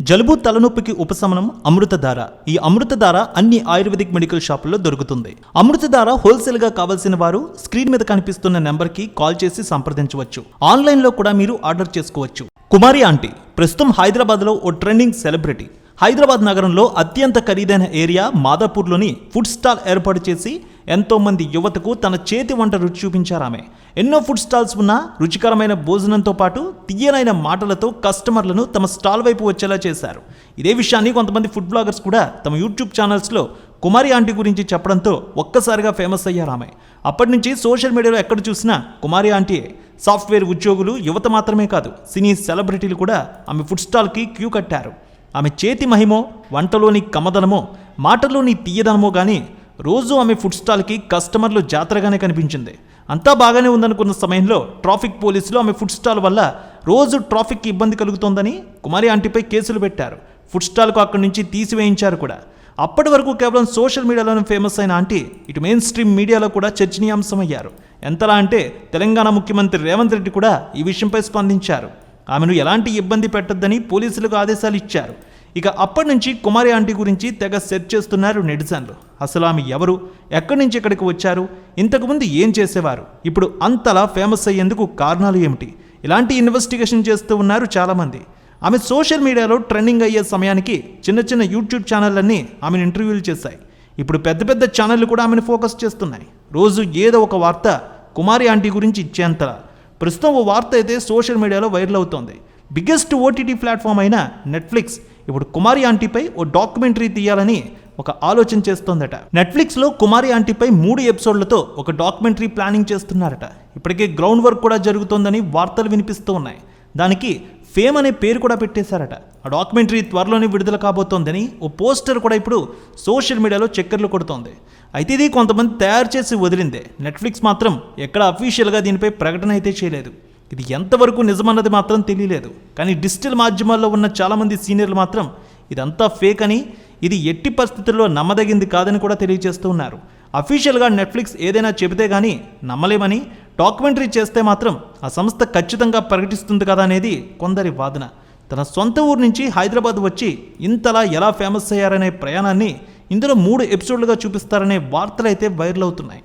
జలుబు తలనొప్పికి ఉపశమనం అమృతధార. ఈ అమృతధార అన్ని ఆయుర్వేదిక్ మెడికల్ షాపుల్లో దొరుకుతుంది. అమృతధార హోల్సేల్గా కావలసిన కావాల్సిన వారు స్క్రీన్ మీద కనిపిస్తున్న నెంబర్కి కాల్ చేసి సంప్రదించవచ్చు. ఆన్లైన్లో కూడా మీరు ఆర్డర్ చేసుకోవచ్చు. కుమారి ఆంటీ ప్రస్తుతం హైదరాబాద్లో ఓ ట్రెండింగ్ సెలబ్రిటీ. హైదరాబాద్ నగరంలో అత్యంత ఖరీదైన ఏరియా మాదాపూర్లోని ఫుడ్ స్టాల్ ఏర్పాటు చేసి ఎంతోమంది యువతకు తన చేతి వంట రుచి చూపించారు ఆమె ఎన్నో ఫుడ్ స్టాల్స్ ఉన్న రుచికరమైన భోజనంతో పాటు తీయనైన మాటలతో కస్టమర్లను తమ స్టాల్ వైపు వచ్చేలా చేశారు. ఇదే విషయాన్ని కొంతమంది ఫుడ్ బ్లాగర్స్ కూడా తమ యూట్యూబ్ ఛానల్స్లో కుమారి ఆంటీ గురించి చెప్పడంతో ఒక్కసారిగా ఫేమస్ అయ్యారు ఆమె అప్పటి నుంచి సోషల్ మీడియాలో ఎక్కడ చూసినా కుమారి ఆంటీయే. సాఫ్ట్వేర్ ఉద్యోగులు యువత మాత్రమే కాదు సినీ సెలబ్రిటీలు కూడా ఆమె ఫుడ్ స్టాల్కి క్యూ కట్టారు. ఆమె చేతి మహిమో వంటలోని కమదనమో మాటలోని తీయదనమో కానీ రోజు ఆమె ఫుడ్ స్టాల్కి కస్టమర్లు జాతరగానే కనిపించింది. అంతా బాగానే ఉందనుకున్న సమయంలో ట్రాఫిక్ పోలీసులు ఆమె ఫుడ్ స్టాల్ వల్ల రోజు ట్రాఫిక్కి ఇబ్బంది కలుగుతోందని కుమారి ఆంటీపై కేసులు పెట్టారు. ఫుడ్ స్టాల్కు అక్కడి నుంచి తీసివేయించారు కూడా. అప్పటి వరకు కేవలం సోషల్ మీడియాలోనే ఫేమస్ అయిన ఆంటీ ఇటు మెయిన్ స్ట్రీమ్ మీడియాలో కూడా చర్చనీయాంశమయ్యారు. ఎంతలా అంటే తెలంగాణ ముఖ్యమంత్రి రేవంత్ రెడ్డి కూడా ఈ విషయంపై స్పందించారు. ఆమెను ఎలాంటి ఇబ్బంది పెట్టొద్దని పోలీసులకు ఆదేశాలు ఇచ్చారు. ఇక అప్పటి నుంచి కుమారి ఆంటీ గురించి తెగ సెర్చ్ చేస్తున్నారు నెటిజన్లు. అసలు ఆమె ఎవరు? ఎక్కడి నుంచి ఇక్కడికి వచ్చారు? ఇంతకుముందు ఏం చేసేవారు? ఇప్పుడు అంతలా ఫేమస్ అయ్యేందుకు కారణాలు ఏమిటి? ఇలాంటి ఇన్వెస్టిగేషన్ చేస్తూ ఉన్నారు చాలామంది. ఆమె సోషల్ మీడియాలో ట్రెండింగ్ అయ్యే సమయానికి చిన్న చిన్న యూట్యూబ్ ఛానళ్ళన్నీ ఆమెను ఇంటర్వ్యూలు చేశాయి. ఇప్పుడు పెద్ద పెద్ద ఛానళ్ళు కూడా ఆమెను ఫోకస్ చేస్తున్నాయి. రోజు ఏదో ఒక వార్త కుమారి ఆంటీ గురించి ఇచ్చేంతలా. ప్రస్తుతం ఓ వార్త అయితే సోషల్ మీడియాలో వైరల్ అవుతోంది. బిగ్గెస్ట్ ఓటీటీ ప్లాట్ఫామ్ అయిన నెట్ఫ్లిక్స్ ఇప్పుడు కుమారి ఆంటీపై ఓ డాక్యుమెంటరీ తీయాలని ఒక ఆలోచన చేస్తోందట. నెట్ఫ్లిక్స్లో కుమారి ఆంటీపై మూడు ఎపిసోడ్లతో ఒక డాక్యుమెంటరీ ప్లానింగ్ చేస్తున్నారట. ఇప్పటికే గ్రౌండ్ వర్క్ కూడా జరుగుతోందని వార్తలు వినిపిస్తూ ఉన్నాయి. దానికి ఫేమ్ అనే పేరు కూడా పెట్టేశారట. ఆ డాక్యుమెంటరీ త్వరలోనే విడుదల కాబోతోందని ఓ పోస్టర్ కూడా ఇప్పుడు సోషల్ మీడియాలో చక్కర్లు కొడుతోంది. అయితే ఇది కొంతమంది తయారు చేసి వదిలిందే. నెట్ఫ్లిక్స్ మాత్రం ఎక్కడ అఫీషియల్గా దీనిపై ప్రకటన అయితే చేయలేదు. ఇది ఎంతవరకు నిజమన్నది మాత్రం తెలియలేదు. కానీ డిజిటల్ మాధ్యమాల్లో ఉన్న చాలామంది సీనియర్లు మాత్రం ఇదంతా ఫేక్ అని ఇది ఎట్టి పరిస్థితుల్లో నమ్మదగింది కాదని కూడా తెలియజేస్తూ ఉన్నారు. అఫీషియల్గా నెట్ఫ్లిక్స్ ఏదైనా చెబితే కానీ నమ్మలేమని డాక్యుమెంటరీ చేస్తే మాత్రం ఆ సంస్థ ఖచ్చితంగా ప్రకటిస్తుంది కదా అనేది కొందరి వాదన. తన సొంత ఊరు నుంచి హైదరాబాద్ వచ్చి ఇంతలా ఎలా ఫేమస్ అయ్యారనే ప్రయాణాన్ని ఇందులో మూడు ఎపిసోడ్లుగా చూపిస్తారనే వార్తలు అయితే వైరల్ అవుతున్నాయి.